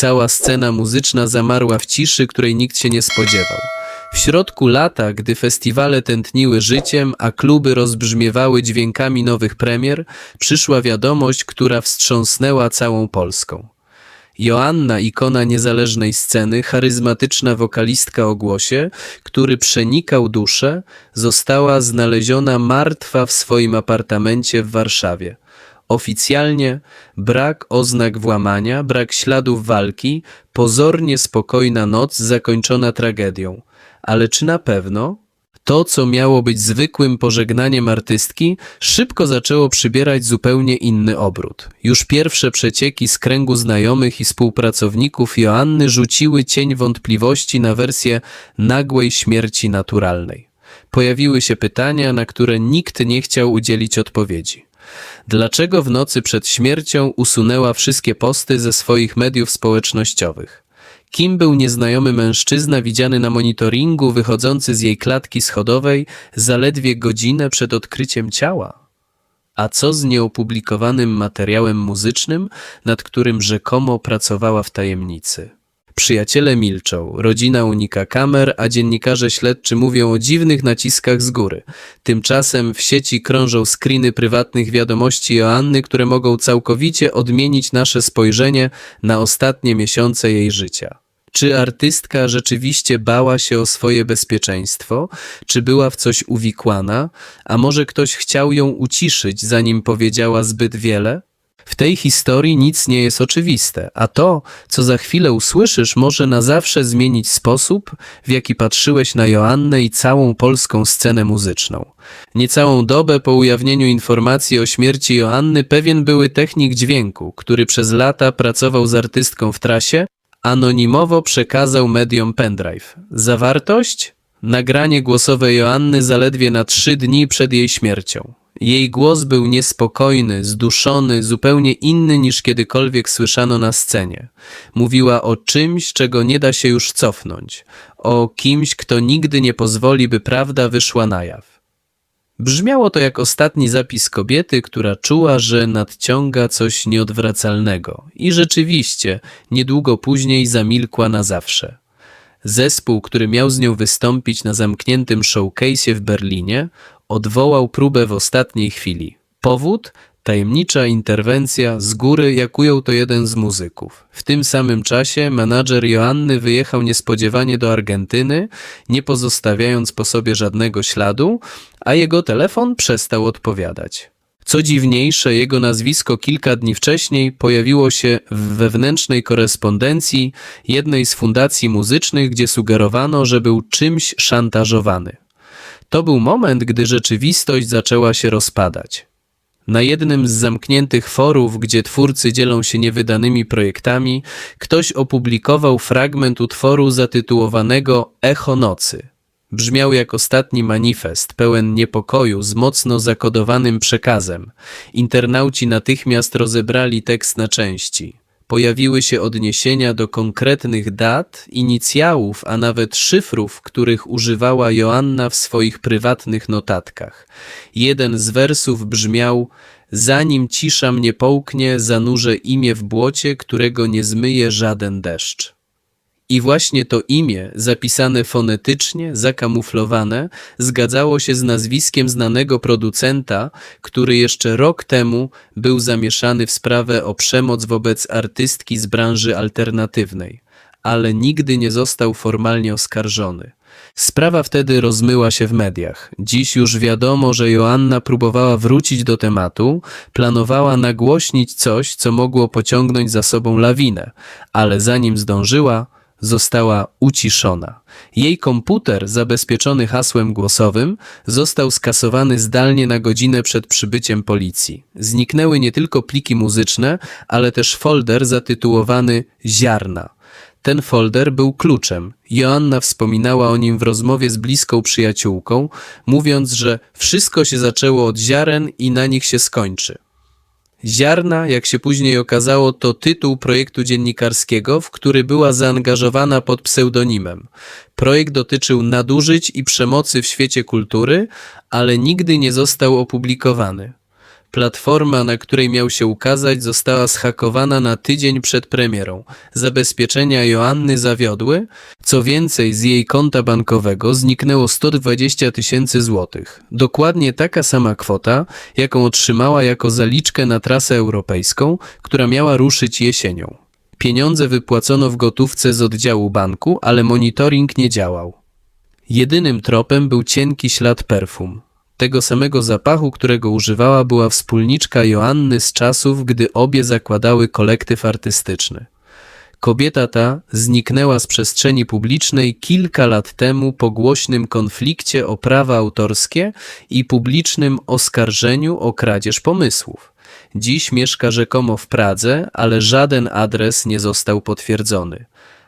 Cała scena muzyczna zamarła w ciszy, której nikt się nie spodziewał. W środku lata, gdy festiwale tętniły życiem, a kluby rozbrzmiewały dźwiękami nowych premier, przyszła wiadomość, która wstrząsnęła całą Polską. Joanna, ikona niezależnej sceny, charyzmatyczna wokalistka o głosie, który przenikał duszę, została znaleziona martwa w swoim apartamencie w Warszawie. Oficjalnie brak oznak włamania, brak śladów walki, pozornie spokojna noc zakończona tragedią. Ale czy na pewno? To, co miało być zwykłym pożegnaniem artystki, szybko zaczęło przybierać zupełnie inny obrót. Już pierwsze przecieki z kręgu znajomych i współpracowników Joanny rzuciły cień wątpliwości na wersję nagłej śmierci naturalnej. Pojawiły się pytania, na które nikt nie chciał udzielić odpowiedzi. Dlaczego w nocy przed śmiercią usunęła wszystkie posty ze swoich mediów społecznościowych? Kim był nieznajomy mężczyzna widziany na monitoringu wychodzący z jej klatki schodowej zaledwie godzinę przed odkryciem ciała? A co z nieopublikowanym materiałem muzycznym, nad którym rzekomo pracowała w tajemnicy? Przyjaciele milczą, rodzina unika kamer, a dziennikarze śledczy mówią o dziwnych naciskach z góry. Tymczasem w sieci krążą screeny prywatnych wiadomości Joanny, które mogą całkowicie odmienić nasze spojrzenie na ostatnie miesiące jej życia. Czy artystka rzeczywiście bała się o swoje bezpieczeństwo? Czy była w coś uwikłana? A może ktoś chciał ją uciszyć, zanim powiedziała zbyt wiele? W tej historii nic nie jest oczywiste, a to, co za chwilę usłyszysz, może na zawsze zmienić sposób, w jaki patrzyłeś na Joannę i całą polską scenę muzyczną. Niecałą dobę po ujawnieniu informacji o śmierci Joanny pewien były technik dźwięku, który przez lata pracował z artystką w trasie, anonimowo przekazał mediom pendrive. Zawartość? Nagranie głosowe Joanny zaledwie na trzy dni przed jej śmiercią. Jej głos był niespokojny, zduszony, zupełnie inny niż kiedykolwiek słyszano na scenie. Mówiła o czymś, czego nie da się już cofnąć, o kimś, kto nigdy nie pozwoli, by prawda wyszła na jaw. Brzmiało to jak ostatni zapis kobiety, która czuła, że nadciąga coś nieodwracalnego i rzeczywiście niedługo później zamilkła na zawsze. Zespół, który miał z nią wystąpić na zamkniętym showcase'ie w Berlinie, odwołał próbę w ostatniej chwili. Powód? Tajemnicza interwencja z góry, jak ujął to jeden z muzyków. W tym samym czasie menadżer Joanny wyjechał niespodziewanie do Argentyny, nie pozostawiając po sobie żadnego śladu, a jego telefon przestał odpowiadać. Co dziwniejsze, jego nazwisko kilka dni wcześniej pojawiło się w wewnętrznej korespondencji jednej z fundacji muzycznych, gdzie sugerowano, że był czymś szantażowany. To był moment, gdy rzeczywistość zaczęła się rozpadać. Na jednym z zamkniętych forów, gdzie twórcy dzielą się niewydanymi projektami, ktoś opublikował fragment utworu zatytułowanego Echo Nocy. Brzmiał jak ostatni manifest, pełen niepokoju, z mocno zakodowanym przekazem. Internauci natychmiast rozebrali tekst na części. Pojawiły się odniesienia do konkretnych dat, inicjałów, a nawet szyfrów, których używała Joanna w swoich prywatnych notatkach. Jeden z wersów brzmiał: Zanim cisza mnie połknie, zanurzę imię w błocie, którego nie zmyje żaden deszcz. I właśnie to imię, zapisane fonetycznie, zakamuflowane, zgadzało się z nazwiskiem znanego producenta, który jeszcze rok temu był zamieszany w sprawę o przemoc wobec artystki z branży alternatywnej, ale nigdy nie został formalnie oskarżony. Sprawa wtedy rozmyła się w mediach. Dziś już wiadomo, że Joanna próbowała wrócić do tematu, planowała nagłośnić coś, co mogło pociągnąć za sobą lawinę, ale zanim zdążyła, została uciszona. Jej komputer, zabezpieczony hasłem głosowym, został skasowany zdalnie na godzinę przed przybyciem policji. Zniknęły nie tylko pliki muzyczne, ale też folder zatytułowany Ziarna. Ten folder był kluczem. Joanna wspominała o nim w rozmowie z bliską przyjaciółką, mówiąc, że wszystko się zaczęło od ziaren i na nich się skończy. Ziarna, jak się później okazało, to tytuł projektu dziennikarskiego, w który była zaangażowana pod pseudonimem. Projekt dotyczył nadużyć i przemocy w świecie kultury, ale nigdy nie został opublikowany. Platforma, na której miał się ukazać, została zhakowana na tydzień przed premierą. Zabezpieczenia Joanny zawiodły. Co więcej, z jej konta bankowego zniknęło 120 tysięcy złotych. Dokładnie taka sama kwota, jaką otrzymała jako zaliczkę na trasę europejską, która miała ruszyć jesienią. Pieniądze wypłacono w gotówce z oddziału banku, ale monitoring nie działał. Jedynym tropem był cienki ślad perfum. Tego samego zapachu, którego używała była wspólniczka Joanny z czasów, gdy obie zakładały kolektyw artystyczny. Kobieta ta zniknęła z przestrzeni publicznej kilka lat temu po głośnym konflikcie o prawa autorskie i publicznym oskarżeniu o kradzież pomysłów. Dziś mieszka rzekomo w Pradze, ale żaden adres nie został potwierdzony.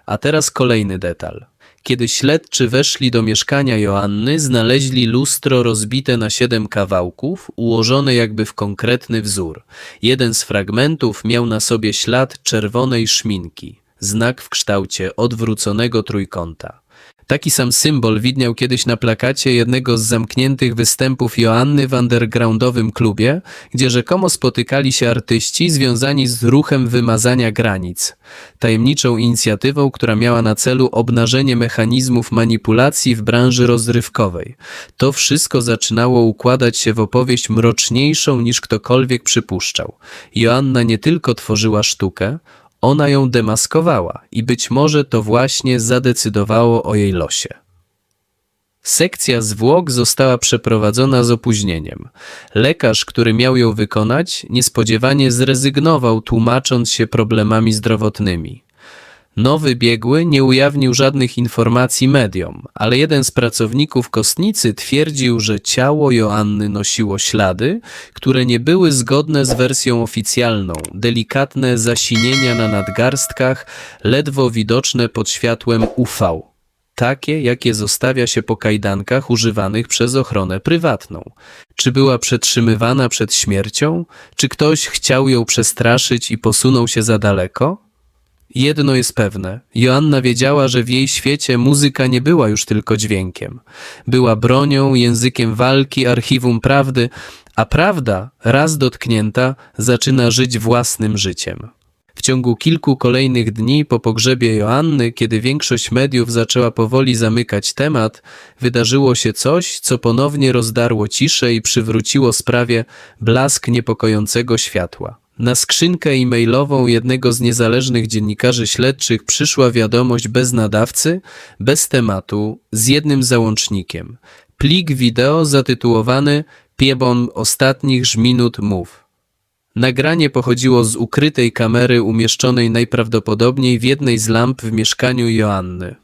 A teraz kolejny detal. Kiedy śledczy weszli do mieszkania Joanny, znaleźli lustro rozbite na siedem kawałków, ułożone jakby w konkretny wzór. Jeden z fragmentów miał na sobie ślad czerwonej szminki, znak w kształcie odwróconego trójkąta. Taki sam symbol widniał kiedyś na plakacie jednego z zamkniętych występów Joanny w undergroundowym klubie, gdzie rzekomo spotykali się artyści związani z ruchem wymazania granic. Tajemniczą inicjatywą, która miała na celu obnażenie mechanizmów manipulacji w branży rozrywkowej. To wszystko zaczynało układać się w opowieść mroczniejszą niż ktokolwiek przypuszczał. Joanna nie tylko tworzyła sztukę, ona ją demaskowała i być może to właśnie zadecydowało o jej losie. Sekcja zwłok została przeprowadzona z opóźnieniem. Lekarz, który miał ją wykonać, niespodziewanie zrezygnował, tłumacząc się problemami zdrowotnymi. Nowy biegły nie ujawnił żadnych informacji mediom, ale jeden z pracowników kostnicy twierdził, że ciało Joanny nosiło ślady, które nie były zgodne z wersją oficjalną. Delikatne zasinienia na nadgarstkach, ledwo widoczne pod światłem UV. Takie, jakie zostawia się po kajdankach używanych przez ochronę prywatną. Czy była przetrzymywana przed śmiercią? Czy ktoś chciał ją przestraszyć i posunął się za daleko? Jedno jest pewne. Joanna wiedziała, że w jej świecie muzyka nie była już tylko dźwiękiem. Była bronią, językiem walki, archiwum prawdy, a prawda, raz dotknięta, zaczyna żyć własnym życiem. W ciągu kilku kolejnych dni po pogrzebie Joanny, kiedy większość mediów zaczęła powoli zamykać temat, wydarzyło się coś, co ponownie rozdarło ciszę i przywróciło sprawie blask niepokojącego światła. Na skrzynkę e-mailową jednego z niezależnych dziennikarzy śledczych przyszła wiadomość bez nadawcy, bez tematu, z jednym załącznikiem. Plik wideo zatytułowany Piebon ostatnich minut mów. Nagranie pochodziło z ukrytej kamery umieszczonej najprawdopodobniej w jednej z lamp w mieszkaniu Joanny.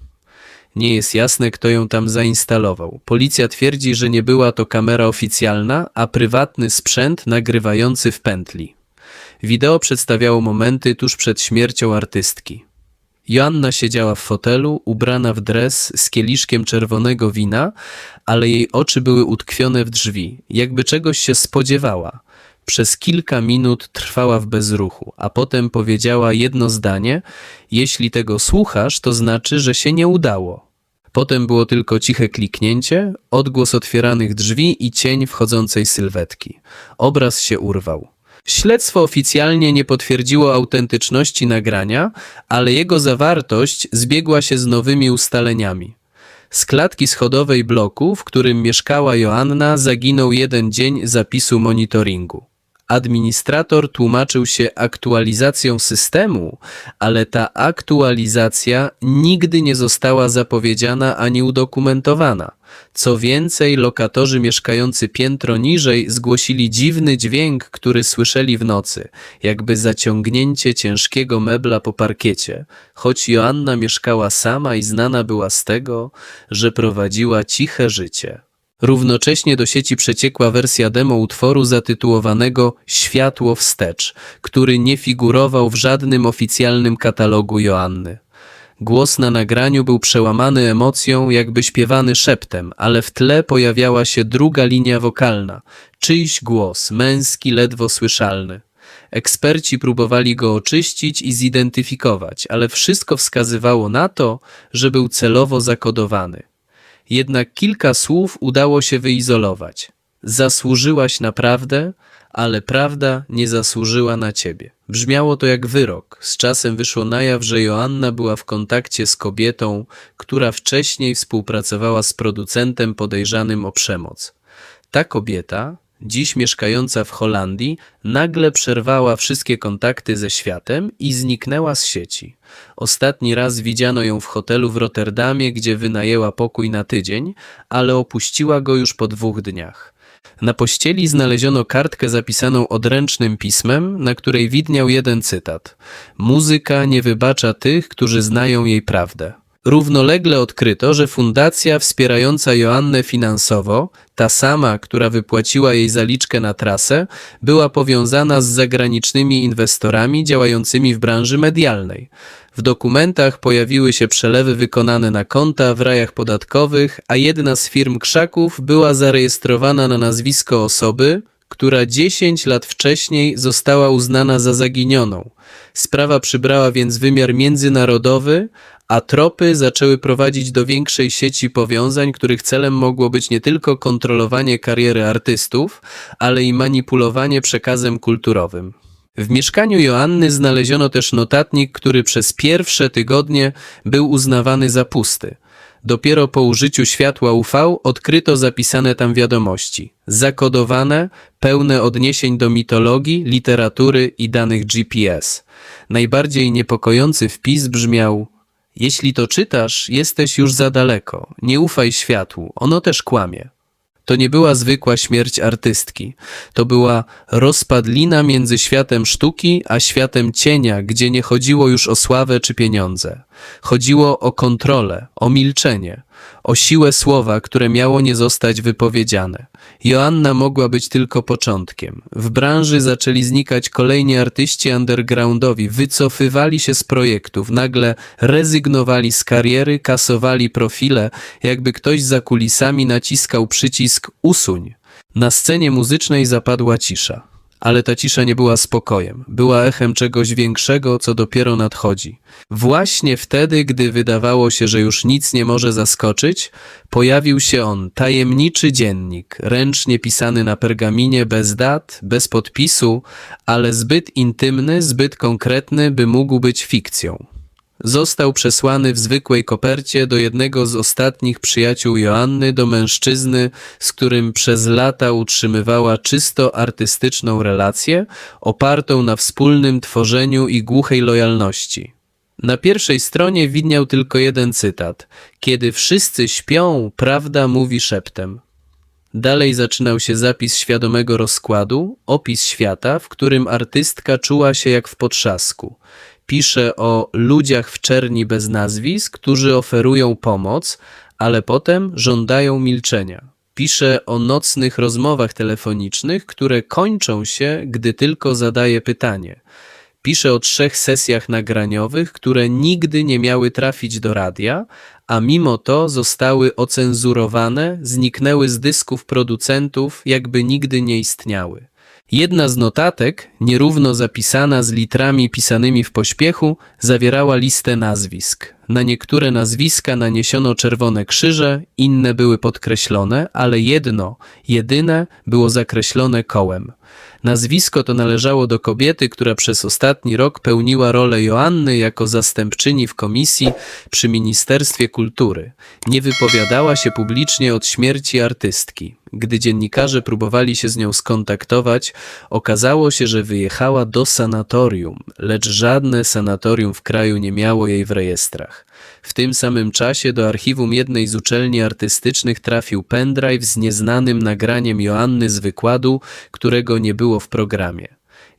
Nie jest jasne, kto ją tam zainstalował. Policja twierdzi, że nie była to kamera oficjalna, a prywatny sprzęt nagrywający w pętli. Wideo przedstawiało momenty tuż przed śmiercią artystki. Joanna siedziała w fotelu, ubrana w dres z kieliszkiem czerwonego wina, ale jej oczy były utkwione w drzwi, jakby czegoś się spodziewała. Przez kilka minut trwała w bezruchu, a potem powiedziała jedno zdanie: Jeśli tego słuchasz, to znaczy, że się nie udało. Potem było tylko ciche kliknięcie, odgłos otwieranych drzwi i cień wchodzącej sylwetki. Obraz się urwał. Śledztwo oficjalnie nie potwierdziło autentyczności nagrania, ale jego zawartość zbiegła się z nowymi ustaleniami. Z klatki schodowej bloku, w którym mieszkała Joanna, zaginął jeden dzień zapisu monitoringu. Administrator tłumaczył się aktualizacją systemu, ale ta aktualizacja nigdy nie została zapowiedziana ani udokumentowana. Co więcej, lokatorzy mieszkający piętro niżej zgłosili dziwny dźwięk, który słyszeli w nocy, jakby zaciągnięcie ciężkiego mebla po parkiecie, choć Joanna mieszkała sama i znana była z tego, że prowadziła ciche życie. Równocześnie do sieci przeciekła wersja demo utworu zatytułowanego Światło wstecz, który nie figurował w żadnym oficjalnym katalogu Joanny. Głos na nagraniu był przełamany emocją, jakby śpiewany szeptem, ale w tle pojawiała się druga linia wokalna, czyjś głos, męski, ledwo słyszalny. Eksperci próbowali go oczyścić i zidentyfikować, ale wszystko wskazywało na to, że był celowo zakodowany. Jednak kilka słów udało się wyizolować. Zasłużyłaś naprawdę, ale prawda nie zasłużyła na ciebie. Brzmiało to jak wyrok. Z czasem wyszło na jaw, że Joanna była w kontakcie z kobietą, która wcześniej współpracowała z producentem podejrzanym o przemoc. Ta kobieta, dziś mieszkająca w Holandii, nagle przerwała wszystkie kontakty ze światem i zniknęła z sieci. Ostatni raz widziano ją w hotelu w Rotterdamie, gdzie wynajęła pokój na tydzień, ale opuściła go już po dwóch dniach. Na pościeli znaleziono kartkę zapisaną odręcznym pismem, na której widniał jeden cytat: Muzyka nie wybacza tych, którzy znają jej prawdę. Równolegle odkryto, że fundacja wspierająca Joannę finansowo, ta sama, która wypłaciła jej zaliczkę na trasę, była powiązana z zagranicznymi inwestorami działającymi w branży medialnej. W dokumentach pojawiły się przelewy wykonane na konta w rajach podatkowych, a jedna z firm krzaków była zarejestrowana na nazwisko osoby, która 10 lat wcześniej została uznana za zaginioną. Sprawa przybrała więc wymiar międzynarodowy, a tropy zaczęły prowadzić do większej sieci powiązań, których celem mogło być nie tylko kontrolowanie kariery artystów, ale i manipulowanie przekazem kulturowym. W mieszkaniu Joanny znaleziono też notatnik, który przez pierwsze tygodnie był uznawany za pusty. Dopiero po użyciu światła UV odkryto zapisane tam wiadomości. Zakodowane, pełne odniesień do mitologii, literatury i danych GPS. Najbardziej niepokojący wpis brzmiał Jeśli to czytasz, jesteś już za daleko. Nie ufaj światłu, ono też kłamie. To nie była zwykła śmierć artystki. To była rozpadlina między światem sztuki a światem cienia, gdzie nie chodziło już o sławę czy pieniądze. Chodziło o kontrolę, o milczenie, o siłę słowa, które miało nie zostać wypowiedziane. Joanna mogła być tylko początkiem. W branży zaczęli znikać kolejni artyści undergroundowi, wycofywali się z projektów, nagle rezygnowali z kariery, kasowali profile, jakby ktoś za kulisami naciskał przycisk usuń. Na scenie muzycznej zapadła cisza. Ale ta cisza nie była spokojem, była echem czegoś większego, co dopiero nadchodzi. Właśnie wtedy, gdy wydawało się, że już nic nie może zaskoczyć, pojawił się on, tajemniczy dziennik, ręcznie pisany na pergaminie bez dat, bez podpisu, ale zbyt intymny, zbyt konkretny, by mógł być fikcją. Został przesłany w zwykłej kopercie do jednego z ostatnich przyjaciół Joanny, do mężczyzny, z którym przez lata utrzymywała czysto artystyczną relację, opartą na wspólnym tworzeniu i głuchej lojalności. Na pierwszej stronie widniał tylko jeden cytat: Kiedy wszyscy śpią, prawda mówi szeptem. Dalej zaczynał się zapis świadomego rozkładu, opis świata, w którym artystka czuła się jak w potrzasku. Pisze o ludziach w czerni bez nazwisk, którzy oferują pomoc, ale potem żądają milczenia. Pisze o nocnych rozmowach telefonicznych, które kończą się, gdy tylko zadaje pytanie. Pisze o trzech sesjach nagraniowych, które nigdy nie miały trafić do radia, a mimo to zostały ocenzurowane, zniknęły z dysków producentów, jakby nigdy nie istniały. Jedna z notatek, nierówno zapisana z litrami pisanymi w pośpiechu, zawierała listę nazwisk. Na niektóre nazwiska naniesiono czerwone krzyże, inne były podkreślone, ale jedno, jedyne, było zakreślone kołem. Nazwisko to należało do kobiety, która przez ostatni rok pełniła rolę Joanny jako zastępczyni w komisji przy Ministerstwie Kultury. Nie wypowiadała się publicznie od śmierci artystki. Gdy dziennikarze próbowali się z nią skontaktować, okazało się, że wyjechała do sanatorium, lecz żadne sanatorium w kraju nie miało jej w rejestrach. W tym samym czasie do archiwum jednej z uczelni artystycznych trafił pendrive z nieznanym nagraniem Joanny z wykładu, którego nie było w programie.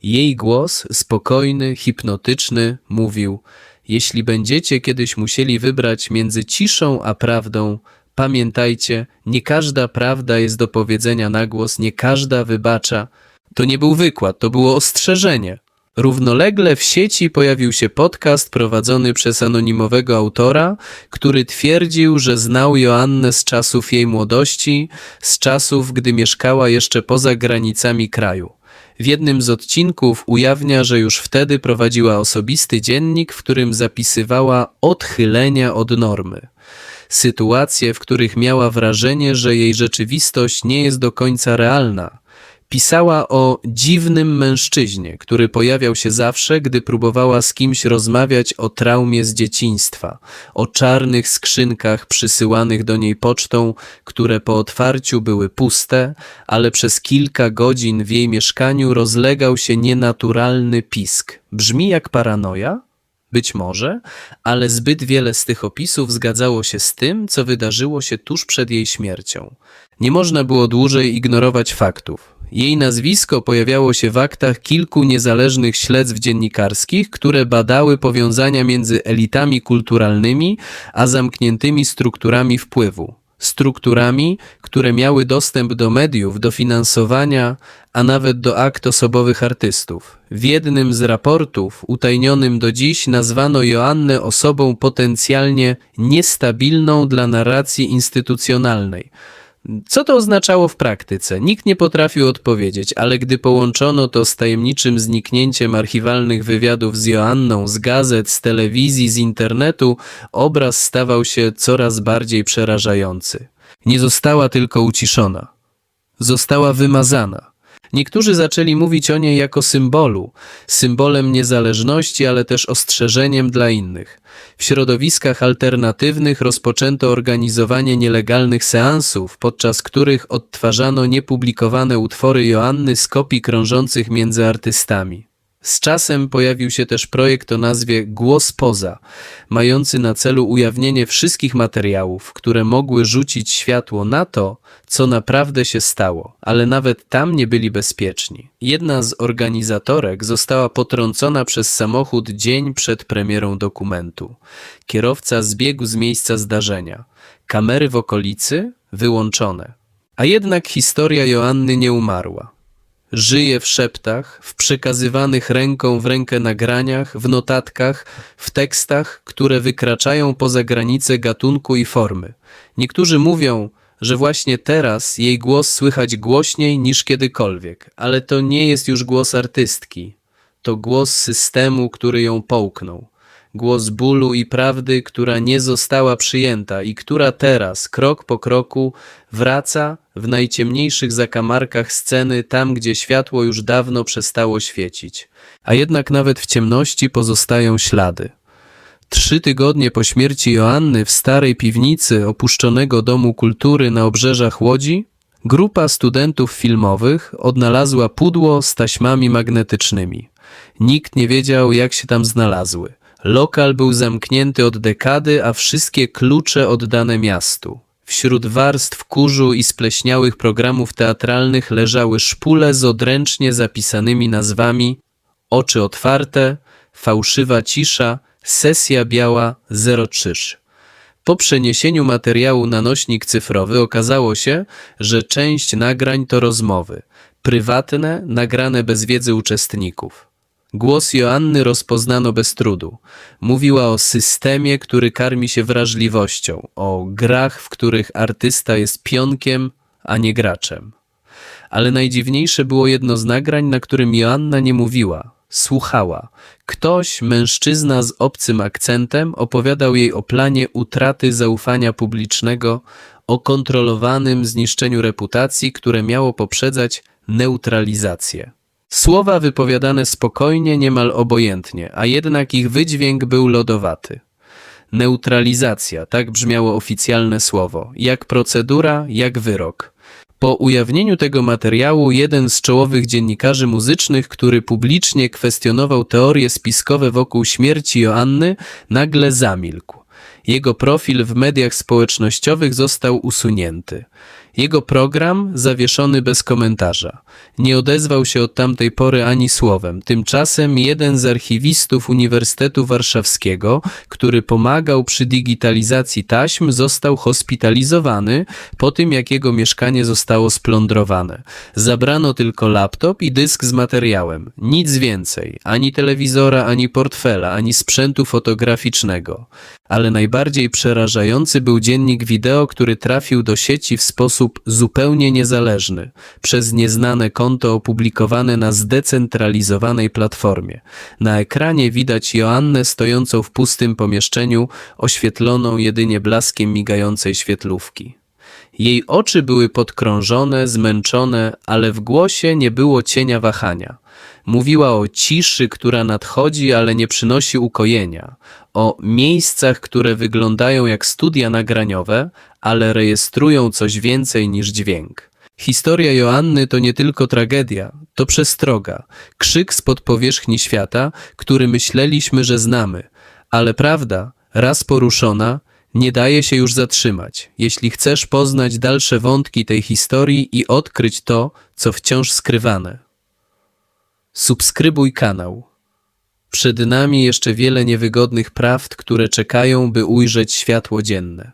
Jej głos, spokojny, hipnotyczny, mówił: Jeśli będziecie kiedyś musieli wybrać między ciszą a prawdą, pamiętajcie, nie każda prawda jest do powiedzenia na głos, nie każda wybacza. To nie był wykład, to było ostrzeżenie. Równolegle w sieci pojawił się podcast prowadzony przez anonimowego autora, który twierdził, że znał Joannę z czasów jej młodości, z czasów, gdy mieszkała jeszcze poza granicami kraju. W jednym z odcinków ujawnia, że już wtedy prowadziła osobisty dziennik, w którym zapisywała odchylenia od normy. Sytuacje, w których miała wrażenie, że jej rzeczywistość nie jest do końca realna. Pisała o dziwnym mężczyźnie, który pojawiał się zawsze, gdy próbowała z kimś rozmawiać o traumie z dzieciństwa, o czarnych skrzynkach przysyłanych do niej pocztą, które po otwarciu były puste, ale przez kilka godzin w jej mieszkaniu rozlegał się nienaturalny pisk. Brzmi jak paranoja? Być może, ale zbyt wiele z tych opisów zgadzało się z tym, co wydarzyło się tuż przed jej śmiercią. Nie można było dłużej ignorować faktów. Jej nazwisko pojawiało się w aktach kilku niezależnych śledztw dziennikarskich, które badały powiązania między elitami kulturalnymi a zamkniętymi strukturami wpływu. Strukturami, które miały dostęp do mediów, do finansowania, a nawet do akt osobowych artystów. W jednym z raportów, utajnionym do dziś, nazwano Joannę osobą potencjalnie niestabilną dla narracji instytucjonalnej. Co to oznaczało w praktyce? Nikt nie potrafił odpowiedzieć, ale gdy połączono to z tajemniczym zniknięciem archiwalnych wywiadów z Joanną, z gazet, z telewizji, z internetu, obraz stawał się coraz bardziej przerażający. Nie została tylko uciszona. Została wymazana. Niektórzy zaczęli mówić o niej jako symbolu, symbolem niezależności, ale też ostrzeżeniem dla innych. W środowiskach alternatywnych rozpoczęto organizowanie nielegalnych seansów, podczas których odtwarzano niepublikowane utwory Joanny z kopii krążących między artystami. Z czasem pojawił się też projekt o nazwie Głos Poza, mający na celu ujawnienie wszystkich materiałów, które mogły rzucić światło na to, co naprawdę się stało, ale nawet tam nie byli bezpieczni. Jedna z organizatorek została potrącona przez samochód dzień przed premierą dokumentu. Kierowca zbiegł z miejsca zdarzenia. Kamery w okolicy wyłączone. A jednak historia Joanny nie umarła. Żyje w szeptach, w przekazywanych ręką w rękę nagraniach, w notatkach, w tekstach, które wykraczają poza granice gatunku i formy. Niektórzy mówią, że właśnie teraz jej głos słychać głośniej niż kiedykolwiek, ale to nie jest już głos artystki. To głos systemu, który ją połknął. Głos bólu i prawdy, która nie została przyjęta i która teraz, krok po kroku, wraca w najciemniejszych zakamarkach sceny, tam gdzie światło już dawno przestało świecić. A jednak nawet w ciemności pozostają ślady. Trzy tygodnie po śmierci Joanny w starej piwnicy opuszczonego domu kultury na obrzeżach Łodzi, grupa studentów filmowych odnalazła pudło z taśmami magnetycznymi. Nikt nie wiedział, jak się tam znalazły. Lokal był zamknięty od dekady, a wszystkie klucze oddane miastu. Wśród warstw kurzu i spleśniałych programów teatralnych leżały szpule z odręcznie zapisanymi nazwami Oczy otwarte, Fałszywa cisza, Sesja biała, Zero krzyż. Po przeniesieniu materiału na nośnik cyfrowy okazało się, że część nagrań to rozmowy, prywatne, nagrane bez wiedzy uczestników. Głos Joanny rozpoznano bez trudu. Mówiła o systemie, który karmi się wrażliwością, o grach, w których artysta jest pionkiem, a nie graczem. Ale najdziwniejsze było jedno z nagrań, na którym Joanna nie mówiła, słuchała. Ktoś, mężczyzna z obcym akcentem, opowiadał jej o planie utraty zaufania publicznego, o kontrolowanym zniszczeniu reputacji, które miało poprzedzać neutralizację. Słowa wypowiadane spokojnie, niemal obojętnie, a jednak ich wydźwięk był lodowaty. Neutralizacja, tak brzmiało oficjalne słowo, jak procedura, jak wyrok. Po ujawnieniu tego materiału jeden z czołowych dziennikarzy muzycznych, który publicznie kwestionował teorie spiskowe wokół śmierci Joanny, nagle zamilkł. Jego profil w mediach społecznościowych został usunięty. Jego program zawieszony bez komentarza. Nie odezwał się od tamtej pory ani słowem. Tymczasem jeden z archiwistów Uniwersytetu Warszawskiego, który pomagał przy digitalizacji taśm, został hospitalizowany po tym, jak jego mieszkanie zostało splądrowane. Zabrano tylko laptop i dysk z materiałem. Nic więcej. Ani telewizora, ani portfela, ani sprzętu fotograficznego. Ale najbardziej przerażający był dziennik wideo, który trafił do sieci w sposób zupełnie niezależny, przez nieznane konto opublikowane na zdecentralizowanej platformie. Na ekranie widać Joannę stojącą w pustym pomieszczeniu, oświetloną jedynie blaskiem migającej świetlówki. Jej oczy były podkrążone, zmęczone, ale w głosie nie było cienia wahania. Mówiła o ciszy, która nadchodzi, ale nie przynosi ukojenia, o miejscach, które wyglądają jak studia nagraniowe, ale rejestrują coś więcej niż dźwięk. Historia Joanny to nie tylko tragedia, to przestroga, krzyk spod powierzchni świata, który myśleliśmy, że znamy, ale prawda, raz poruszona, nie daje się już zatrzymać. Jeśli chcesz poznać dalsze wątki tej historii i odkryć to, co wciąż skrywane. Subskrybuj kanał. Przed nami jeszcze wiele niewygodnych prawd, które czekają, by ujrzeć światło dzienne.